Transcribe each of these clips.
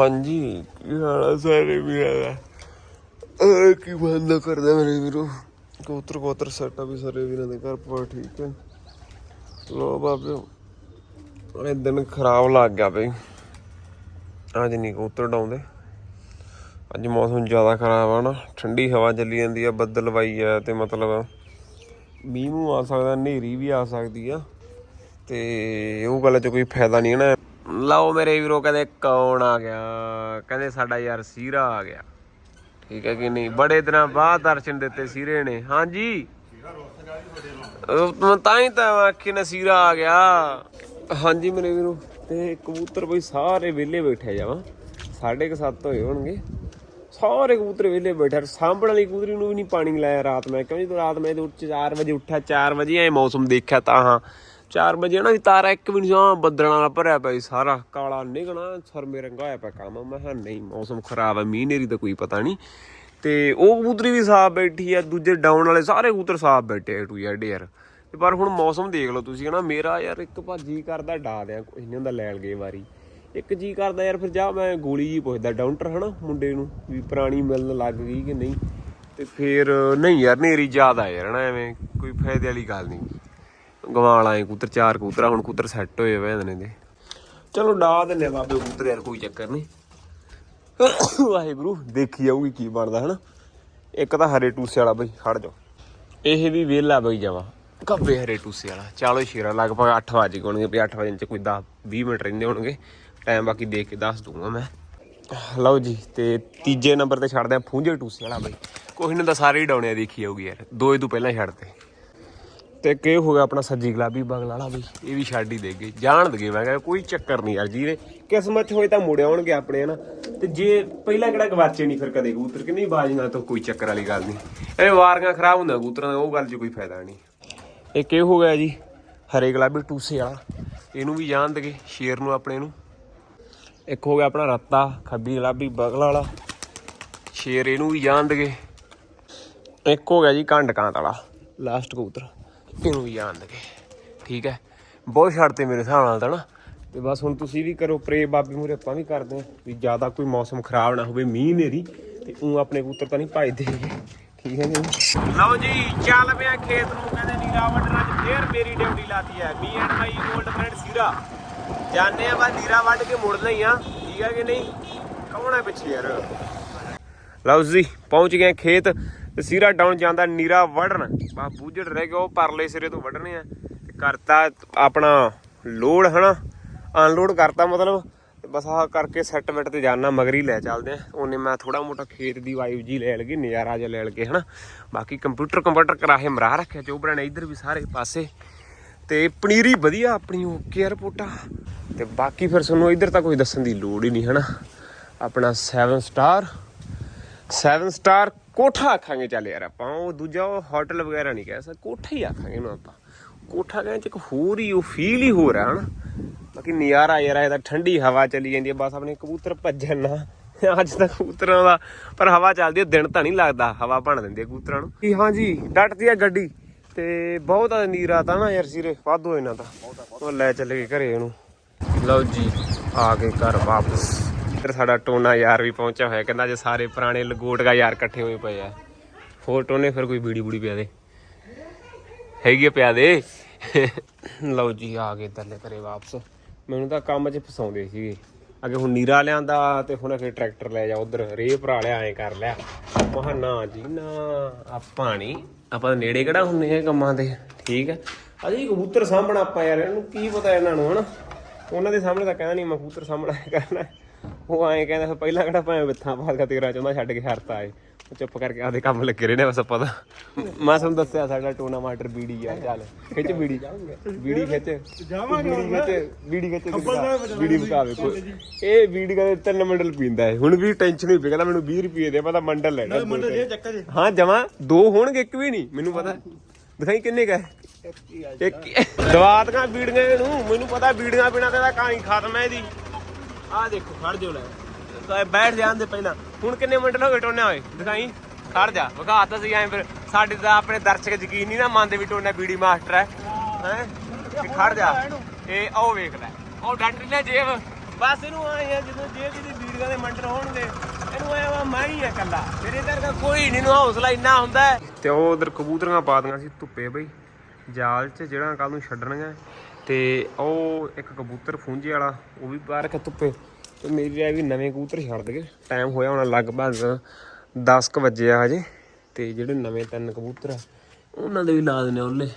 ਹਾਂਜੀ, ਕੀ ਹਾਲ ਆ ਸਾਰੇ ਵੀਰਾਂ ਦਾ? ਅਹ, ਕੀ ਬੰਦਾ ਕਰਦਾ ਮੇਰੇ ਵੀਰੋ? ਕੋਤਰ ਕੋਤਰ ਸੈਟ ਵੀ ਸਾਰੇ ਵੀਰਾਂ ਦੇ ਘਰ, ਪਰ ਠੀਕ ਹੈ। ਲੋ ਬਾਬਿਓ ਇਹ ਦਿਨ ਖਰਾਬ ਲੱਗ ਗਿਆ ਬਈ। ਅੱਜ ਨਹੀਂ ਕਬੂਤਰ ਡਾਉਂਦੇ। ਅੱਜ ਮੌਸਮ ਜ਼ਿਆਦਾ ਖਰਾਬ ਆ ਨਾ। ਠੰਡੀ ਹਵਾ ਚੱਲੀ ਜਾਂਦੀ ਆ, ਬੱਦਲ ਵਾਈ ਆ ਤੇ ਮਤਲਬ ਮੀਂਹ ਮੂੰਹ ਆ ਸਕਦਾ, ਹਨੇਰੀ ਵੀ ਆ ਸਕਦੀ ਆ। ਤੇ ਉਹ ਗੱਲ 'ਚ ਕੋਈ ਫਾਇਦਾ ਨਹੀਂ ਹੈ ਨਾ। ਲਓ ਮੇਰੇ ਵੀਰੋ, ਕਹਿੰਦੇ ਕੌਣ ਆ ਗਿਆ? ਕਹਿੰਦੇ ਸਾਡਾ ਯਾਰ ਸੀਰਾ ਆ ਗਿਆ। ਠੀਕ ਹੈ ਕਿ ਨਹੀਂ? ਬੜੇ ਦਿਨਾਂ ਬਾਅਦ ਦਰਸ਼ਨ ਦਿੱਤੇ ਸੀਰੇ ਨੇ। ਹਾਂਜੀ। ਉਹ ਤਾਂ ਹੀ ਤਾਂ ਆਖੀ ਨਾ ਸੀਰਾ ਆ ਗਿਆ। ਹਾਂਜੀ ਮੇਰੇ ਵੀਰੋ, ਤੇ ਕਬੂਤਰ ਬਈ ਸਾਰੇ ਵਿਹਲੇ ਬੈਠੇ ਜਾਵਾਂ ਸਾਢੇ ਕੁ ਸੱਤ ਹੋਏ ਹੋਣਗੇ। ਸਾਰੇ ਕਬੂਤਰ ਵਿਹਲੇ ਬੈਠੇ ਸਾਂਭਣ ਵਾਲੀ ਕਬੂਤਰੀ ਨੂੰ ਵੀ ਨਹੀਂ ਪਾਣੀ ਲਾਇਆ ਰਾਤ ਮੈਂ। ਕਿਉਂ ਜਦੋਂ ਰਾਤ ਮੈਂ 4 ਵਜੇ ਉੱਠਿਆ। 4 ਵਜੇ ਐ ਮੌਸਮ ਦੇਖਿਆ ਤਾਂ ਹਾਂ। 4 ਵਜੇ ਨਾ ਵੀ ਤਾਰਾ ਇੱਕ ਵੀ ਨਹੀਂ ਸਾਂ, ਬੱਦਲਾਂ ਨਾਲ ਭਰਿਆ ਪਿਆ ਸੀ ਸਾਰਾ, ਕਾਲਾ ਨਿਗਣਾ ਸਰਮੇ ਰੰਗਾ ਹੋਇਆ ਪਿਆ ਕੰਮ। ਮੈਂ ਕਿਹਾ ਨਹੀਂ, ਮੌਸਮ ਖਰਾਬ ਹੈ ਮੀਂਹ ਨੇਰੀ ਤਾਂ ਕੋਈ ਪਤਾ ਨਹੀਂ ਤੇ ਉਹ ਕਬੂਤਰੀ ਵੀ ਸਾਫ਼ ਬੈਠੀ ਆ, ਦੂਜੇ ਡਾਊਨ ਵਾਲੇ ਸਾਰੇ ਕਬੂਤਰ ਸਾਫ਼ ਬੈਠੇ ਆ ਟੂ ਯਾਰ ਯਾਰ। ਤੇ ਪਰ ਹੁਣ ਮੌਸਮ ਦੇਖ ਲਓ ਤੁਸੀਂ, ਹਨਾ, ਮੇਰਾ ਯਾਰ ਇੱਕ ਭਾਜੀ ਕਰਦਾ, ਡਾ ਦਿਆਂ ਕੁਛ ਹੁੰਦਾ ਲੈਣ ਗਏ ਵਾਰੀ। ਇੱਕ ਜੀ ਕਰਦਾ ਯਾਰ, ਫਿਰ ਜਾ ਮੈਂ ਗੋਲੀ ਜੀ ਪੁੱਛਦਾ ਡਾਊਂਟਰ, ਹਨਾ, ਮੁੰਡੇ ਨੂੰ, ਵੀ ਪੁਰਾਣੀ ਮਿਲਣ ਲੱਗ ਗਈ ਕਿ ਨਹੀਂ? ਤੇ ਫਿਰ, ਨਹੀਂ ਯਾਰ, ਨੇਰੀ ਜ਼ਿਆਦਾ ਯਾਰ, ਹਨਾ, ਐਵੇਂ ਕੋਈ ਫਾਇਦੇ ਵਾਲੀ ਗੱਲ ਨਹੀਂ ਗਵਾਲ ਆਏ ਕੂਤਰ, ਚਾਰ ਕੂਤਰਾ ਹੁਣ ਕੂਤਰ ਸੈੱਟ ਹੋਏ ਵੇ ਨੇ ਦੇ। ਚਲੋ ਡਾ ਦਿੰਨੇ ਆ ਬਾਬੇ ਕੂਤਰ ਯਾਰ, ਕੋਈ ਚੱਕਰ ਨਹੀਂ। ਵਾਹਿਗੁਰੂ, ਦੇਖੀ ਜਾਊਗੀ ਕੀ ਬਣਦਾ, ਹਨਾ? ਇੱਕ ਤਾਂ ਹਰੇ ਟੂਸੇ ਵਾਲਾ ਬਈ, ਖੜ ਜਾ ਇਹ ਵੀ ਵੇਲਾ ਬਈ ਜਾਵਾ ਕੱਬੇ ਹਰੇ ਟੂਸੇ ਵਾਲਾ। ਚਲੋ ਸ਼ੇਰਾ, ਲਗਭਗ 8 ਵਜੇ ਹੋਣਗੇ, ਵੀ 8 ਵਜੇ ਚ ਕੋਈ 10 20 ਮਿੰਟ ਰਹਿੰਦੇ ਹੋਣਗੇ। ਟਾਈਮ ਬਾਕੀ ਦੇਖ ਕੇ ਦੱਸ ਦੂੰਗਾ ਮੈਂ। ਲਓ ਜੀ, ਤੇ ਤੀਜੇ ਨੰਬਰ ਤੇ ਛੱਡਦੇ ਆ ਫੂੰਜੇ ਟੂਸੇ ਵਾਲਾ ਬਈ। ਕੋਈ ਨਾ, ਤਾਂ ਸਾਰੇ ਹੀ ਡਾਉਣੇ ਦੇਖੀ ਜਾਊਗੀ ਯਾਰ। ਦੋ ਹੀ ਤੋਂ ਪਹਿਲਾਂ ਛੱਡਦੇ ਤੇ ਕਿ ਹੋ ਗਿਆ ਆਪਣਾ ਸੱਜੀ ਗੁਲਾਬੀ ਬਗਲ ਵਾਲਾ ਬਈ ਇਹ ਵੀ ਛੱਡ ਹੀ ਦੇਗੇ ਜਾਣ ਦਗੇ ਮੈਂ ਕਿਹਾ ਕੋਈ ਚੱਕਰ ਨਹੀਂ ਯਾਰ ਜਿਹਨੇ ਕਿਸਮਤ ਚ ਹੋਏ ਤਾਂ ਮੁੜ ਆਉਣਗੇ ਆਪਣੇ ਹਨਾ? ਤੇ ਜੇ ਪਹਿਲਾਂ ਕਿਹੜਾ ਗਵਾਚੇ ਨਹੀਂ ਫਿਰ ਕਦੇ ਕਬੂਤਰ ਕਿ ਨਹੀਂ ਬਾਜ ਨਾਲ ਤਾਂ ਕੋਈ ਚੱਕਰ ਵਾਲੀ ਗੱਲ ਨਹੀਂ। ਇਹ ਵਾਰੀਆਂ ਖਰਾਬ ਹੁੰਦਾ ਕਬੂਤਰਾਂ ਦਾ ਉਹ ਗੱਲ 'ਚ ਕੋਈ ਫਾਇਦਾ ਨਹੀਂ। ਇਹ ਕਿ ਹੋ ਗਿਆ ਜੀ? ਹਰੇ ਗੁਲਾਬੀ ਟੂਸੇ ਵਾਲਾ। ਇਹਨੂੰ ਵੀ ਜਾਣ ਦਗੇ ਸ਼ੇਰ ਨੂੰ ਆਪਣੇ ਨੂੰ। ਇੱਕ ਹੋ ਗਿਆ ਆਪਣਾ ਰੱਤਾ ਖੱਬੀ ਗੁਲਾਬੀ ਬਗਲ ਵਾਲਾ ਸ਼ੇਰ ਇਹਨੂੰ ਵੀ ਜਾਣ ਦਗੇ। ਇੱਕ ਹੋ ਗਿਆ ਜੀ ਕੰਡ ਕਾਂਤ ਵਾਲਾ ਲਾਸਟ ਕਬੂਤਰ। ਇਹਨੂੰ ਵੀ ਜਾਣ ਦਗੇ ਠੀਕ ਹੈ? ਬਹੁਤ ਛੱਡਤੇ ਮੇਰੇ ਹਿਸਾਬ ਨਾਲ ਤਾਂ ਨਾ। ਤੇ ਬਸ ਹੁਣ ਤੁਸੀਂ ਵੀ ਕਰੋ ਪ੍ਰੇ, ਬਾਬੀ ਮੂਰੇ ਆਪਾਂ ਵੀ ਕਰਦੇ ਹਾਂ ਵੀ ਜ਼ਿਆਦਾ ਕੋਈ ਮੌਸਮ ਖਰਾਬ ਨਾ ਹੋਵੇ, ਮੀਂਹ ਨੇਰੀ ਤੇ ਉਹ ਆਪਣੇ ਕਬੂਤਰ ਤਾਂ ਨਹੀਂ ਭਜਦੇ ਠੀਕ ਹੈ ਜੀ? ਲਓ ਜੀ, ਚੱਲ ਪਿਆ ਖੇਤ ਨੂੰ, ਕਹਿੰਦੇ ਨੀਰਾਵਟ ਰਾਜ ਫੇਰ ਮੇਰੀ ਡਿਊਟੀ ਲਾਤੀ ਹੈ। Me and my old friend ਸੀਰਾ। ਜਾਣੇ ਆ ਬਸ ਨੀਰਾ ਵੱਢ ਕੇ ਮੁੜਨਾ ਹੀ ਆ। ਠੀਕ ਹੈ ਕਿ ਨਹੀਂ? ਕੌਣ ਹੈ ਪਿੱਛੇ ਯਾਰ? ਲਓ ਜੀ, ਪਹੁੰਚ ਗਏ ਖੇਤ। ਤੇ ਸੀਰਾ ਡਾਊਨ ਜਾਂਦਾ ਨੀਰਾ ਵੜਨ ਬਾ ਬੂਝੜ ਰਹਿ ਗਿਆ ਉਹ ਪਰਲੇ ਸਿਰੇ ਤੋਂ ਵੱਢਣੇ ਆ। ਤੇ ਕਰਤਾ ਆਪਣਾ ਲੋਡ ਹਨਾ। ਅਨਲੋਡ ਕਰਤਾ ਮਤਲਬ। ਬਸ ਆਹ ਕਰਕੇ ਸੈੱਟ ਵੈਟ ਤੇ ਜਾਣਾ, ਮਗਰੀ ਲੈ ਚੱਲਦੇ ਆ। ਉਹਨੇ ਮੈਂ ਥੋੜਾ ਮੋਟਾ ਖੇਤ ਦੀ ਵਾਈਬ ਜੀ ਲੈ ਲਗੀ, ਨਜ਼ਾਰਾ ਜਿਹਾ ਲੈ ਲਗੇ ਹਨਾ। ਬਾਕੀ ਕੰਪਿਊਟਰ ਕੰਪਿਊਟਰ ਕਰਾਹੇ ਮਰਾ ਰੱਖਿਆ ਚੋਬਰਾਂ ਨੇ ਇੱਧਰ ਵੀ ਸਾਰੇ ਪਾਸੇ। ਤੇ ਪਨੀਰੀ ਵਧੀਆ ਆਪਣੀ ਓਕੇ ਰਿਪੋਰਟਾਂ। ਤੇ ਬਾਕੀ ਫਿਰ ਤੁਹਾਨੂੰ ਇੱਧਰ ਤਾਂ ਕੋਈ ਦੱਸਣ ਦੀ ਲੋੜ ਹੀ ਨਹੀਂ ਹਨਾ। ਆਪਣਾ 7 ਸਟਾਰ 7 ਸਟਾਰ ਕੋਠਾ ਆਖਾਂਗੇ, ਚੱਲ ਯਾਰ ਆਪਾਂ ਉਹ ਦੂਜਾ ਉਹ ਹੋਟਲ ਵਗੈਰਾ ਨਹੀਂ ਕਹਿ ਸਕਦੇ ਕੋਠਾ ਹੀ ਆਖਾਂਗੇ ਇਹਨੂੰ ਆਪਾਂ। ਕੋਠਾ ਕਹਿੰਦੇ ਚ ਇੱਕ ਹੋਰ ਹੀ ਉਹ ਫੀਲ ਹੀ ਹੋ ਰਿਹਾ ਹਨਾ। ਬਾਕੀ ਨਜ਼ਾਰਾ ਯਾਰ ਇਹਦਾ ਠੰਡੀ ਹਵਾ ਚੱਲੀ ਜਾਂਦੀ ਹੈ ਬਸ ਆਪਣੇ ਕਬੂਤਰ ਭੱਜਣ ਨਾ। ਅੱਜ ਤਾਂ ਕਬੂਤਰਾਂ ਦਾ, ਪਰ ਹਵਾ ਚੱਲਦੀ ਹੈ ਦਿਨ ਤਾਂ ਨਹੀਂ ਲੱਗਦਾ, ਹਵਾ ਭਣ ਦਿੰਦੀ ਹੈ ਕਬੂਤਰਾਂ ਨੂੰ। ਕੀ ਹਾਂਜੀ, ਡੱਟਦੀ ਹੈ ਗੱਡੀ, ਤੇ ਬਹੁਤ ਨੀਰਾ ਤਾਂ ਨਾ ਯਾਰ ਸਿਰੇ, ਵਾਧੋ ਇਹਨਾਂ ਦਾ। ਉਹ ਲੈ ਚੱਲੇ ਗਏ ਘਰੇ ਇਹਨੂੰ ਲਓ ਜੀ, ਆ ਕੇ ਘਰ ਵਾਪਸ। ਇੱਧਰ ਸਾਡਾ ਟੋਨਾ ਯਾਰ ਵੀ ਪਹੁੰਚਿਆ ਹੋਇਆ, ਕਹਿੰਦਾ ਜੇ ਸਾਰੇ ਪੁਰਾਣੇ ਲਗੋਟਗਾ ਯਾਰ ਇਕੱਠੇ ਹੋਏ ਪਏ ਆ। ਹੋਰ ਟੋਨੇ ਫਿਰ ਕੋਈ ਬੀੜੀ ਬੂੜੀ ਪਿਆ ਦੇ। ਹੈਗੀ ਆ ਪਿਆ ਦੇ। ਲਓ ਜੀ, ਆ ਗਏ ਤਰਲੇ ਘਰੇ ਵਾਪਸ। ਮੈਨੂੰ ਤਾਂ ਕੰਮ 'ਚ ਫਸਾਉਂਦੇ ਸੀਗੇ। ਅੱਗੇ ਹੁਣ ਨੀਰਾ ਲਿਆਂਦਾ ਤੇ ਹੁਣ ਫਿਰ ਟਰੈਕਟਰ ਲੈ ਜਾ, ਉਧਰ ਰੇ ਭਰਾ ਲਿਆ, ਐਂ ਕਰ ਲਿਆ। ਮਹਾ ਨਾ ਜੀ, ਨਾ, ਆਪਾਂ ਨਹੀਂ ਆਪਾਂ ਨੇੜੇ ਕਿਹੜਾ ਹੁੰਨੇ ਆ ਕੰਮਾਂ ਦੇ ਠੀਕ ਹੈ ਅਜੇ ਕਬੂਤਰ ਸਾਹਮਣਾ ਆਪਾਂ ਯਾਰ, ਇਹਨੂੰ ਕੀ ਪਤਾ ਇਹਨਾਂ ਨੂੰ, ਹਨਾ? ਉਹਨਾਂ ਦੇ ਸਾਹਮਣੇ ਤਾਂ ਕਹਿਣਾ ਨਹੀਂ ਮੈਂ ਕਬੂਤਰ ਸਾਹਮਣਾ ਕਰਨਾ। ਉਹ ਐਂ ਕਹਿੰਦਾ ਫਿਰ ਪਹਿਲਾਂ ਕਿਹੜਾ ਭਾਵੇਂ ਵਿੱਥਾਂ ਪਾਲਗਾ ਤੇਰਾ ਚਾਹੁੰਦਾ ਛੱਡ ਕੇ ਹਰਤਾ ਆਏ। ਉਹ ਚੁੱਪ ਕਰਕੇ ਆਦੇ ਕੰਮ ਲੱਗੇ ਰਹੇ ਨੇ ਬਸ ਆਪਾਂ ਤਾਂ। ਮੈਂ ਤੁਹਾਨੂੰ ਦੱਸਿਆ ਸਾਡਾ ਟੂਨਾ ਮਾਟਰ ਬੀੜੀ ਆ ਚੱਲ। ਖਿੱਚ ਬੀੜੀ। ਬੀੜੀ ਖਿੱਚ। ਜਾਵਾਂਗੇ ਬੀੜੀ ਖਿੱਚ ਬੀੜੀ ਖਿੱਚ। ਬੀੜੀ ਮੁਕਾਵੇ ਕੋਈ ਇਹ ਬੀੜੀ ਕਦੇ ਤਿੰਨ ਮੰਡਲ ਪੀਂਦਾ ਹੈ ਹੁਣ ਵੀ ਟੈਨਸ਼ਨ ਹੀ ਪਈ ਕਹਿੰਦਾ ਮੈਨੂੰ 20 ਰੁਪਏ ਦੇ ਪਤਾ ਮੰਡਲ ਲੈਣਾ। ਹਾਂ ਜਮਾ। ਦੋ ਹੋਣਗੇ ਇੱਕ ਵੀ ਨਹੀਂ ਮੈਨੂੰ ਪਤਾ। ਦਿਖਾਈ ਕਿੰਨੇ ਕਾ ਇੱਕ ਦਵਾਤਕਾਂ ਬੀੜੀਆਂ ਇਹਨੂੰ। ਮੈਨੂੰ ਪਤਾ ਬੀੜੀਆਂ ਬਿਨਾ ਤੇ ਇਹਦਾ ਕਹਾਣੀ ਖਤਮ ਹੈ ਇਹਦੀ। ਆਹ ਦੇਖੋ, ਖੜ ਜੋ ਲੈ। ਤਾਂ ਬੈਠ ਜਾਂਦੇ ਪਹਿਲਾਂ। ਹੁਣ ਕਿੰਨੇ ਮੰਡਲ ਹੋ ਗਏ ਟੋਨੇ ਹੋਏ? ਦਿਖਾਈ? ਖੜ ਜਾ, ਵਿਖਾ ਸੀ ਐਂ ਫਿਰ। ਸਾਡੇ ਤਾਂ ਆਪਣੇ ਦਰਸ਼ਕ ਯਕੀਨ ਨਹੀਂ ਨਾ ਮੰਨਦੇ ਵੀ ਟੋਨਾ ਬੀੜੀ ਮਾਸਟਰ ਹੈ। ਹੈ? ਤੇ ਖੜ ਜਾ। ਇਹ ਉਹ ਵੇਖ ਲੈ। ਉਹ ਡਾਂਟਰੀ ਲੈ ਜੇਬ। ਬਸ ਇਹਨੂੰ ਆਏ ਆ ਜਦੋਂ ਜੇਬ ਦੀ ਬੀੜੀ ਦੇ ਮੰਡਲ ਹੋਣਗੇ, ਇਹਨੂੰ ਆਇਆ ਵਾ, ਮੈਂ ਹੀ ਆ ਕੱਲਾ ਮੇਰੇ ਕਰਕੇ ਕੋਈ ਨਹੀਂ ਨੂੰ ਹੌਸਲਾ ਇੰਨਾ ਹੁੰਦਾ ਤੇ ਉਹ ਉਧਰ ਕਬੂਤਰੀਆਂ ਪਾਦੀਆਂ ਸੀ ਧੁੱਪੇ ਬਈ। ਜਾਲ 'ਚ, ਜਿਹੜਾ ਕੱਲ ਨੂੰ ਛੱਡਣਗੇ ਤੇ ਉਹ ਇੱਕ ਕਬੂਤਰ ਫੂੰਜੇ ਵਾਲਾ, ਉਹ ਵੀ ਬਾਹਰ ਰੱਖਿਆ ਧੁੱਪੇ। ਤੇ ਮੇਰੀ ਰਾਏ ਵੀ ਨਵੇਂ ਕਬੂਤਰ ਛੱਡ ਦਗੇ। ਟਾਈਮ ਹੋਇਆ ਹੋਣਾ ਲਗਭਗ 10 ਕੁ ਵਜੇ ਆ ਹਜੇ। ਤੇ ਜਿਹੜੇ ਨਵੇਂ ਤਿੰਨ ਕਬੂਤਰ ਆ, ਉਹਨਾਂ ਦੇ ਵੀ ਲਾ ਦਿੰਦੇ ਉਹਲੇ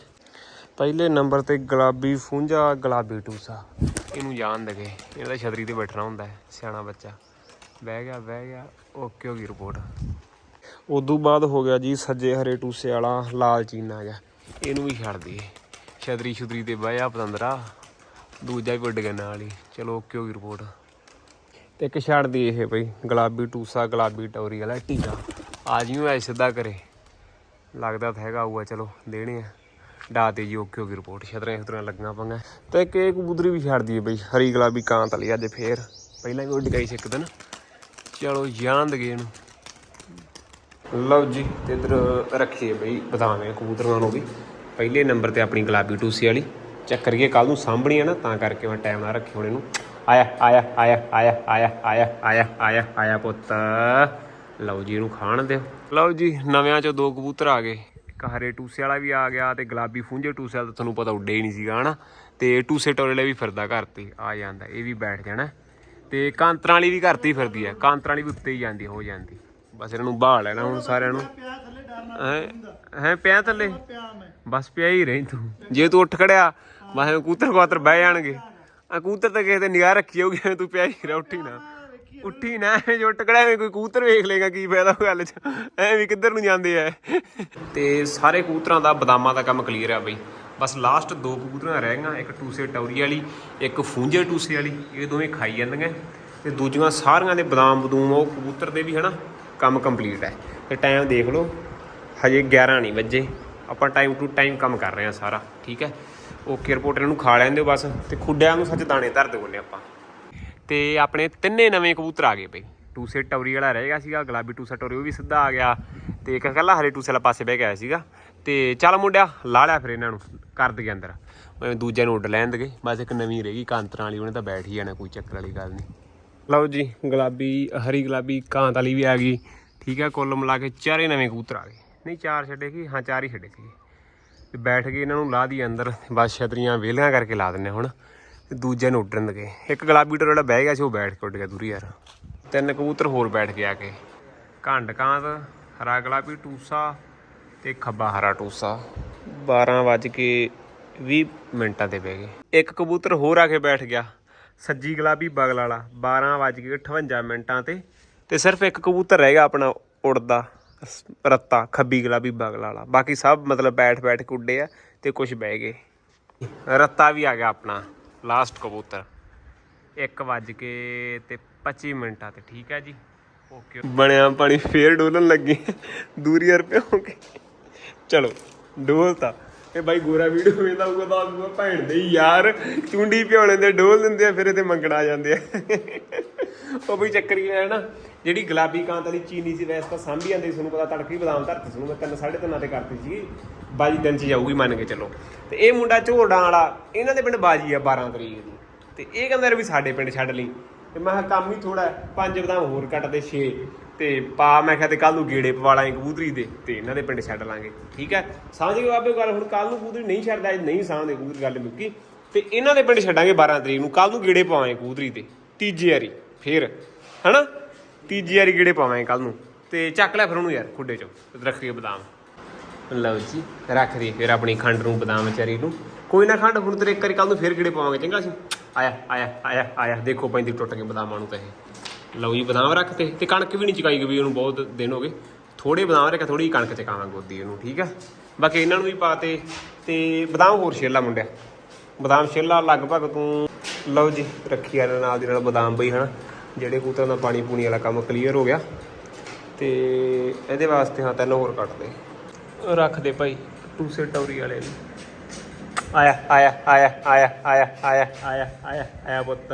ਪਹਿਲੇ ਨੰਬਰ ਤੇ ਗੁਲਾਬੀ ਫੁੰਝਾ, ਗੁਲਾਬੀ ਟੂਸਾ। ਇਹਨੂੰ ਜਾਣ ਦਗੇ। ਇਹਦਾ ਛਤਰੀ ਤੇ ਬੈਠਣਾ ਹੁੰਦਾ ਹੈ, ਸਿਆਣਾ ਬੱਚਾ। ਬਹਿ ਗਿਆ ਬਹਿ ਗਿਆ। ਓਕੇ, ਹੋ ਗਈ ਰਿਪੋਰਟ ਉਦੋਂ ਬਾਅਦ ਹੋ ਗਿਆ ਜੀ, ਸੱਜੇ ਹਰੇ ਟੂਸੇ ਵਾਲਾ, ਲਾਲ ਚੀਨਾ ਜਾ ਇਹਨੂੰ ਵੀ ਛੱਡ ਦਈਏ। ਛਤਰੀ ਛੁਤਰੀ ਤੇ ਬਹਿ ਜਾ ਪਤੰਦਰਾ। ਦੂਜਾ ਵੀ ਉੱਡ ਗਿਆ ਨਾਲ ਹੀ। ਚਲੋ, ਓਕੇ ਹੋ ਗਈ ਰਿਪੋਰਟ ਤੇ ਇੱਕ ਛੱਡ ਦੀ ਇਹ ਬਈ, ਗੁਲਾਬੀ ਟੂਸਾ, ਗੁਲਾਬੀ ਟੌਰੀ ਵਾਲਾ ਟੀਕਾ ਆ ਜਿਉ ਐ ਸਿੱਧਾ ਕਰੇ ਲੱਗਦਾ ਤਾਂ ਹੈਗਾ ਆਊਗਾ ਚਲੋ, ਦੇਣੇ ਆ। ਡਾ ਤੇ ਜੀ, ਓਕੇ ਹੋ ਗਈ ਰਿਪੋਰਟ ਛਤਰੀਆਂ ਛਤਰੀਆਂ ਲੱਗੀਆਂ ਪੰਗਾ ਤੇ ਇੱਕ ਇਹ ਕਬੂਤਰੀ ਵੀ ਛੱਡ ਦਈਏ ਬਈ, ਹਰੀ ਗੁਲਾਬੀ ਕਾਂਤ ਵਾਲੀ ਅੱਜ ਫੇਰ। ਪਹਿਲਾਂ ਵੀ ਉੱਡ ਗਈ ਸੀ ਇੱਕ ਦਿਨ। ਚਲੋ, ਜਾਣ ਦਗੇ ਇਹਨੂੰ। ਲਓ ਜੀ, ਤੇ ਇਧਰ ਰੱਖੀਏ ਬਈ ਬਦਾਵੇਂ ਕਬੂਤਰਾਂ ਨੂੰ ਵੀ। ਪਹਿਲੇ ਨੰਬਰ ਤੇ ਆਪਣੀ ਗੁਲਾਬੀ ਟੂਸੀ ਵਾਲੀ। ਚੈੱਕ ਕਰੀਏ ਕੱਲ ਨੂੰ ਸਾਂਭਣੀ ਹੈ ਨਾ, ਤਾਂ ਕਰਕੇ ਮੈਂ ਟਾਈਮ ਨਾਲ ਰੱਖੀ ਹੁਣ ਇਹਨੂੰ। ਆਇਆ ਆਇਆ ਆਇਆ ਆਇਆ ਆਇਆ ਆਇਆ ਆਇਆ ਆਇਆ ਆਇਆ ਪੁੱਤ। ਲਓ ਜੀ ਇਹਨੂੰ ਖਾਣ ਦਿਓ। ਲਓ ਜੀ, ਨਵਿਆਂ ਚੋਂ ਦੋ ਕਬੂਤਰ ਆ ਗਏ। ਇੱਕ ਹਰੇ ਟੂਸੇ ਵਾਲਾ ਵੀ ਆ ਗਿਆ ਤੇ ਗੁਲਾਬੀ ਫੁੰਝੇ ਟੂਸੇ ਵਾਲਾ ਤਾਂ ਤੁਹਾਨੂੰ ਪਤਾ ਉੱਡੇ ਹੀ ਨਹੀਂ ਸੀਗਾ, ਹਨਾ? ਤੇ ਟੂਸੇ ਟੋਲੇ ਵਾਲਾ ਵੀ ਫਿਰਦਾ ਘਰ ਤੇ, ਆ ਜਾਂਦਾ, ਇਹ ਵੀ ਬੈਠ ਜਾਣਾ। ਤੇ ਕਾਂਤਰਾਂ ਵਾਲੀ ਵੀ ਘਰ ਤੇ ਹੀ ਫਿਰਦੀ ਹੈ ਕਾਂਤਰਾਂ ਵਾਲੀ ਵੀ ਉੱਤੇ ਹੀ ਜਾਂਦੀ, ਹੋ ਜਾਂਦੀ। ਬਸ ਇਹਨਾਂ ਨੂੰ ਬਾਹ ਲੈਣਾ ਹੁਣ ਸਾਰਿਆਂ ਨੂੰ। ਹੈ ਪਿਆ ਥੱਲੇ? ਬਸ ਪਿਆ ਹੀ ਰਹੀ ਤੂੰ। ਜੇ ਤੂੰ ਉੱਠ ਖੜਿਆ ਬਸ ਕੂਤਰ ਕੁਆਤਰ ਬਹਿ ਜਾਣਗੇ। ਆ ਕੂਤਰ ਤਾਂ ਕਿਸੇ ਤੇ ਨਿਗਾਹ ਰੱਖੀ ਹੋਊਗੀ ਤੂੰ ਪਿਆ ਹੀ ਰਹਿ ਉੱਠੀ ਨਾ। ਉੱਠੀ ਨਾ ਜੋ ਐਵੇਂ ਕੋਈ ਕੂਤਰ ਵੇਖ ਲੇਗਾ ਕੀ ਫਾਇਦਾ ਉਹ ਗੱਲ 'ਚ। ਐਵੇਂ ਕਿੱਧਰ ਨੂੰ ਜਾਂਦੇ ਐ ਤੇ ਸਾਰੇ ਕੂਤਰਾਂ ਦਾ ਬਦਾਮਾਂ ਦਾ ਕੰਮ ਕਲੀਅਰ ਆ ਬਈ। ਬਸ ਲਾਸਟ ਦੋ ਕਬੂਤਰਾਂ ਰਹਿ ਗਈਆਂ ਇੱਕ ਟੂਸੇ ਟੌਰੀ ਵਾਲੀ ਇੱਕ ਫੂੰਜੇ ਟੂਸੇ ਵਾਲੀ ਇਹ ਦੋਵੇਂ ਖਾਈ ਜਾਂਦੀਆਂ। ਤੇ ਦੂਜੀਆਂ ਸਾਰੀਆਂ ਦੇ ਬਦਾਮ ਬਦੂਮ ਉਹ ਕਬੂਤਰ ਦੇ ਵੀ ਹਨਾ ਕੰਮ ਕੰਪਲੀਟ ਹੈ ਤੇ ਟਾਈਮ ਦੇਖ ਲਓ ਹਜੇ 11 ਨਹੀਂ ਵੱਜੇ। ਆਪਾਂ ਟਾਈਮ ਟੂ ਟਾਈਮ ਕੰਮ ਕਰ ਰਹੇ ਹਾਂ ਸਾਰਾ, ਠੀਕ ਹੈ? ਓਕੇ ਰਿਪੋਰਟ ਇਹਨੂੰ ਖਾ ਲੈਣ ਦਿਓ ਬਸ, ਤੇ ਖੁੱਡਿਆਂ ਨੂੰ ਸੱਚ ਦਾਣੇ ਧਰ ਦਿਓ ਆਪਾਂ। ਤੇ ਆਪਣੇ ਤਿੰਨੇ ਨਵੇਂ ਕਬੂਤਰ ਆ ਗਏ ਬਈ। ਟੂਸੇ ਟੌਰੀ ਵਾਲਾ ਰਹੇਗਾ ਸੀਗਾ, ਗੁਲਾਬੀ ਟੂਸਾ ਟੌਰੀ, ਉਹ ਵੀ ਸਿੱਧਾ ਆ ਗਿਆ। ਤੇ ਇੱਕ ਕੱਲਾ ਹਰੇ ਟੂਸੇ ਵਾਲਾ ਪਾਸੇ ਬਹਿ ਕੇ ਆਇਆ ਸੀਗਾ। ਤੇ ਚੱਲ ਮੁੰਡਿਆ, ਲਾ ਲਿਆ ਫਿਰ ਇਹਨਾਂ ਨੂੰ, ਕਰ ਦਈਏ ਅੰਦਰ। ਮੈਂ ਦੂਜਿਆਂ ਨੂੰ ਉੱਡ ਲੈਣ ਦਗੇ, ਬਸ ਇੱਕ ਨਵੀਂ ਰਹੇਗੀ ਕਾਂਤਰਾਂ ਵਾਲੀ, ਉਹਨੇ ਤਾਂ ਬੈਠ ਹੀ ਜਾਣਾ, ਕੋਈ ਚੱਕਰ ਵਾਲੀ ਗੱਲ ਨਹੀਂ ਲਓ ਜੀ, ਗੁਲਾਬੀ, ਹਰੀ ਗੁਲਾਬੀ, ਕਾਂਤ ਵਾਲੀ ਵੀ ਆ ਗਈ। ਠੀਕ ਹੈ, ਕੁੱਲ ਮਿਲਾ ਕੇ ਚਾਰੇ ਨਵੇਂ ਕਬੂਤਰ ਆ ਗਏ। ਨਹੀਂ, ਚਾਰ ਛੱਡੇ ਕੀ ਹਾਂ, ਚਾਰ ਹੀ ਛੱਡੇ ਸੀਗੇ ਤੇ ਬੈਠ ਕੇ ਇਹਨਾਂ ਨੂੰ ਲਾ ਦੀ ਅੰਦਰ। ਬਸ ਛਤਰੀਆਂ ਵਿਹਲੀਆਂ ਕਰਕੇ ਲਾ ਦਿੰਨੇ ਹੁਣ। ਤੇ ਦੂਜੇ ਨੂੰ ਉੱਡਣ ਦਗੇ ਇੱਕ ਗੁਲਾਬੀ ਟੋਰ ਜਿਹੜਾ ਬਹਿ ਗਿਆ ਸੀ, ਉਹ ਬੈਠ ਕੇ ਉੱਡ ਗਿਆ ਦੂਰੀ ਯਾਰ। ਤਿੰਨ ਕਬੂਤਰ ਹੋਰ ਬੈਠ ਕੇ ਆ ਕੇ। ਘੰਡ ਕਾਂਤ, ਹਰਾ ਗੁਲਾਬੀ ਟੂਸਾ ਤੇ ਖੱਬਾ ਹਰਾ ਟੂਸਾ। 12 ਵੱਜ ਕੇ 20 ਮਿੰਟਾਂ ਤੇ ਬਹਿ ਗਏ। ਇੱਕ ਕਬੂਤਰ ਹੋਰ ਆ ਕੇ ਬੈਠ ਗਿਆ। ਸੱਜੀ ਗੁਲਾਬੀ ਬਗਲ ਵਾਲਾ। 12 ਵੱਜ ਕੇ 58 ਮਿੰਟਾਂ ਤੇ। ਤੇ ਸਿਰਫ ਇੱਕ ਕਬੂਤਰ ਰਹਿ ਗਿਆ ਆਪਣਾ ਉੜਦਾ ਰੱਤਾ, ਖੱਬੀ ਗਲਾ ਗੁਲਾਬੀ ਬਗਲ ਵਾਲਾ। ਬਾਕੀ ਸਭ ਮਤਲਬ ਬੈਠ ਬੈਠ ਕੇ ਉੱਡੇ ਆ ਤੇ ਕੁਝ ਬਹਿ ਗਏ। ਰੱਤਾ ਵੀ ਆ ਗਿਆ ਆਪਣਾ ਲਾਸਟ ਕਬੂਤਰ। 1 ਵੱਜ ਕੇ ਤੇ 25 ਮਿੰਟਾਂ ਤੇ, ਠੀਕ ਹੈ ਜੀ? ਓਕੇ ਬਣਿਆ ਪਾਣੀ, ਫੇਰ ਡੋਲਣ ਲੱਗੇ। ਦੂਰੀ ਰੁਪਏ ਹੋ ਗਏ ਚਲੋ ਡੋਲਤਾ ਤੇ। ਬਾਈ ਗੋਰਾ ਵੀਡੀਓ ਵੇਂਦਾ ਹੋਊਗਾ, ਤਾਂ ਆਗੂਗਾ ਭੈਣ ਦੇ ਯਾਰ, ਚੁੰਡੀ ਪਿਉਣੇ ਦੇ ਡੋਲ ਦਿੰਦੇ ਆ, ਫਿਰ ਇਹਦੇ ਮੰਗਣਾ ਆ ਜਾਂਦੇ ਆ। ਉਹ ਵੀ ਚੱਕਰ ਹੈ ਨਾ। ਜਿਹੜੀ ਗੁਲਾਬੀ ਕਾਂਤ ਵਾਲੀ ਚੀਨੀ ਸੀ ਵੈਸੇ ਤਾਂ ਸਾਂਭੀ ਜਾਂਦੀ ਸੀ, ਤੁਹਾਨੂੰ ਪਤਾ ਤੜਕੀ ਬਦਾਮ ਧਰਤੀ ਸੀ ਮੈਂ ਤਿੰਨ ਸਾਢੇ ਤਿੰਨਾਂ ਤੇ ਕਰਤੀ ਸੀ ਬਾਜੀ ਦਿਨ ਚ ਜਾਊਗੀ ਮੰਨ ਕੇ ਚੱਲੋ। ਤੇ ਇਹ ਮੁੰਡਾ ਝੋੜਾਂ ਵਾਲਾ ਇਹਨਾਂ ਦੇ ਪਿੰਡ ਬਾਜੀ ਆ 12 ਤਰੀਕ ਦੀ। ਤੇ ਇਹ ਕਹਿੰਦਾ ਯਾਰ ਵੀ ਸਾਡੇ ਪਿੰਡ ਛੱਡ ਲਈ। ਤੇ ਮੈਂ ਕਿਹਾ ਕੰਮ ਹੀ ਥੋੜਾ ਪੰਜ ਬਦਾਮ ਹੋਰ ਕੱਟ ਦੇ 6 ਤੇ ਪਾ ਮੈਂ ਕਿਹਾ ਤੇ ਕੱਲ ਨੂੰ ਗੇੜੇ ਪਵਾ ਲਾਂਗੇ ਕਬੂਤਰੀ ਦੇ ਤੇ ਇਹਨਾਂ ਦੇ ਪਿੰਡ ਛੱਡ ਲਾਂਗੇ। ਠੀਕ ਹੈ? ਸਮਝ ਗਏ ਬਾਬੇ ਗੱਲ ਹੁਣ ਕੱਲ ਨੂੰ ਕਬੂਤਰੀ ਨਹੀਂ ਛੱਡਦਾ ਅੱਜ ਨਹੀਂ ਸਾਂਭਦੇ ਕਬੂਤਰੀ ਗੱਲ ਮੁੱਕੀ। ਤੇ ਇਹਨਾਂ ਦੇ ਪਿੰਡ ਛੱਡਾਂਗੇ 12 ਤਰੀਕ ਨੂੰ ਕੱਲ ਨੂੰ ਗੇੜੇ ਪਵਾਵਾਂਗੇ ਕਬੂਤਰੀ ਤੇ ਤੀਜੀ ਵਾਰੀ ਫੇਰ। ਹਨਾ? ਤੀਜੀ ਵਾਰੀ ਗੇੜੇ ਪਾਵਾਂਗੇ ਕੱਲ ਨੂੰ। ਤੇ ਚੱਕ ਲੈ ਫਿਰ ਉਹਨੂੰ ਯਾਰ ਖੁੱਡੇ ਚੋਂ ਰੱਖ ਰੱਖੀਏ ਬਦਾਮ। ਲਓ ਜੀ, ਰੱਖ ਦੇ ਫਿਰ ਆਪਣੀ ਖੰਡ ਨੂੰ, ਬਦਾਮ ਵਿਚਾਰੀ ਨੂੰ। ਕੋਈ ਨਾ ਖੰਡ, ਹੁਣ ਤੇਰੇ ਇੱਕ ਵਾਰੀ ਕੱਲ ਨੂੰ ਫੇਰ ਗੇੜੇ ਪਾਵਾਂਗੇ, ਚੰਗਾ ਸੀ? ਆਇਆ ਆਇਆ ਆਇਆ ਆਇਆ। ਦੇਖੋ ਪੈਂਦੀ ਟੁੱਟ ਕੇ ਬਦਾਮਾਂ ਨੂੰ ਤਾਂ ਇਹ। ਲਓ ਜੀ, ਬਦਾਮ ਰੱਖਤੇ ਤੇ। ਕਣਕ ਵੀ ਨਹੀਂ ਚਕਾਈ ਗਈ ਉਹਨੂੰ ਬਹੁਤ ਦਿਨ ਹੋ ਗਏ। ਥੋੜੇ ਬਦਾਮ ਰੱਖਿਆ ਥੋੜੀ ਕਣਕ ਚਕਾਵਾਂ ਗੋਦੀ ਉਹਨੂੰ ਠੀਕ ਆ? ਬਾਕੀ ਇਹਨਾਂ ਨੂੰ ਵੀ ਪਾਤੇ ਤੇ ਬਦਾਮ ਹੋਰ ਛੇਲਾ ਮੁੰਡਿਆ। ਬਦਾਮ ਛੇਲਾ ਲਗਭਗ ਤੂੰ, ਲਓ ਜੀ, ਰੱਖੀ ਆ ਨਾਲ ਦੀ ਨਾਲ ਬਦਾਮ ਬਈ, ਹਨਾ? ਜਿਹੜੇ ਕੂਤਰਾਂ ਦਾ ਪਾਣੀ ਪੂਣੀ ਵਾਲਾ ਕੰਮ ਕਲੀਅਰ ਹੋ ਗਿਆ ਤੇ ਇਹਦੇ ਵਾਸਤੇ ਹਾਂ ਤਿੰਨ ਹੋਰ ਕੱਟ ਦੇ। ਰੱਖ ਦੇ ਭਾਈ ਟੂਸੇ ਟੌਰੀ ਵਾਲੇ ਨੂੰ। ਆਇਆ ਆਇਆ ਆਇਆ ਆਇਆ ਆਇਆ ਆਇਆ। ਆਇਆ ਆਇਆ ਆਇਆ ਪੁੱਤ।